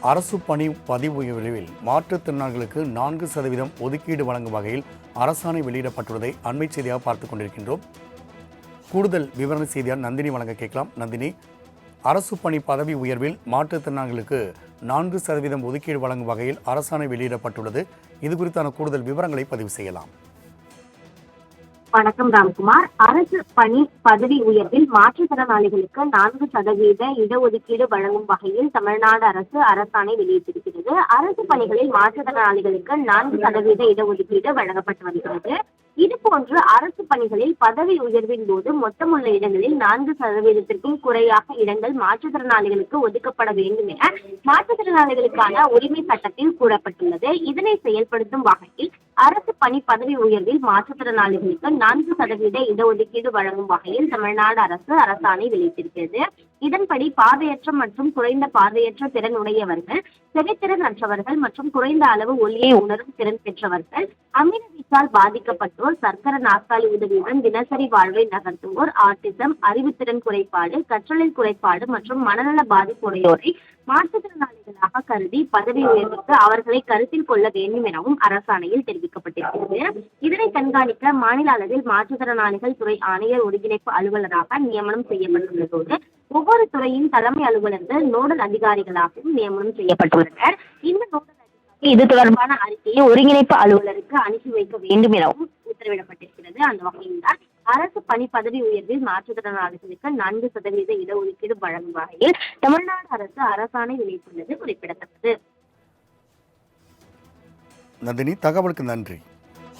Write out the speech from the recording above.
அரசு பணி பதிவு உயர்வில் மாற்றுத்திறனாளிகளுக்கு நான்கு சதவீதம் ஒதுக்கீடு வழங்கும் வகையில் அரசாணை வெளியிடப்பட்டுள்ளதை அண்மை செய்தியாக பார்த்துக் கொண்டிருக்கின்றோம். கூடுதல் விவரண செய்தியால் நந்தினி வழங்க கேட்கலாம். நந்தினி அரசு பணி பதவி உயர்வில் மாற்றுத்திறனாளிகளுக்கு நான்கு சதவீதம் ஒதுக்கீடு வழங்கும் வகையில் அரசாணை வெளியிடப்பட்டுள்ளது. இது குறித்தான கூடுதல் விவரங்களை பதிவு செய்யலாம். வணக்கம் ராம்குமார். அரசு பணி பதவி உயர்வில் மாற்றுத்திறனாளிகளுக்கு நான்கு சதவீத இடஒதுக்கீடு வழங்கும் வகையில் தமிழ்நாடு அரசு அரசாணை வெளியிட்டிருக்கிறது. அரசு பணிகளில் மாற்றுத்திறனாளிகளுக்கு நான்கு சதவீத இடஒதுக்கீடு வழங்கப்பட்டு வருகிறது. இதுபோன்று அரசு பணிகளில் பதவி உயர்வின் போது மொத்தமுள்ள இடங்களில் நான்கு சதவீதத்திற்கும் குறையாக இடங்கள் மாற்றுத்திறனாளிகளுக்கு ஒதுக்கப்பட வேண்டும் என மாற்றுத்திறனாளிகளுக்கான உரிமை சட்டத்தில் கூறப்பட்டுள்ளது. இதனை செயல்படுத்தும் வகையில் அரசு பணி பதவி உயர்வில் மாற்றுத்திறனாளிகளுக்கு நான்கு சதவீத இடஒதுக்கீடு வழங்கும் வகையில் தமிழ்நாடு அரசு அரசாணை வெளியிட்டிருக்கிறது. இதன்படி பார்வையற்ற மற்றும் குறைந்த பார்வையற்ற திறன் உடையவர்கள் செவித்திறன் அற்றவர்கள் மற்றும் குறைந்த அளவு ஒளியை உணரும் திறன் பெற்றவர்கள் அமில வீச்சால் பாதிக்கப்பட்டோர் சர்க்கர நாற்காலி உதவியுடன் தினசரி வாழ்வை நகர்த்துவோர் ஆட்டிசம் அறிவுத்திறன் குறைபாடு கற்றலில் குறைபாடு மற்றும் மனநல பாதிப்பு உடையோரை மாற்றுத்திறனாளிகளாக கருதி பதவி உயர்வுக்கு அவர்களை கருத்தில் கொள்ள வேண்டும் எனவும் அரசாணையில் தெரிவிக்கப்பட்டிருக்கிறது. இதனை கண்காணிக்க மாநில அளவில் மாற்றுத்திறனாளிகள் துறை ஆணையர் ஒருங்கிணைப்பு அலுவலராக நியமனம் செய்யப்பட்டுள்ளதோடு ஒவ்வொரு துறையின் தலைமை அலுவலர்கள் நோடல் அதிகாரிகளாகவும் நியமனம் செய்யப்பட்டுள்ளனர். இந்த நோடல் அதிகாரி இது தொடர்பான அறிக்கையை ஒருங்கிணைப்பு அலுவலருக்கு அனுப்பி வைக்க வேண்டும் எனவும் உத்தரவிடப்பட்டிருக்கிறது. அந்த வகையில்தான் அரசு பணி பதவி உயர்வில் மாற்றுத்திறனாளிகளுக்கு நான்கு சதவீத இடஒதுக்கீடு வழங்கும் வகையில் தமிழ்நாடு அரசு அரசாணை வெளியிட்டுள்ளது குறிப்பிடத்தக்கது. நந்தினி தகவலுக்கு நன்றி.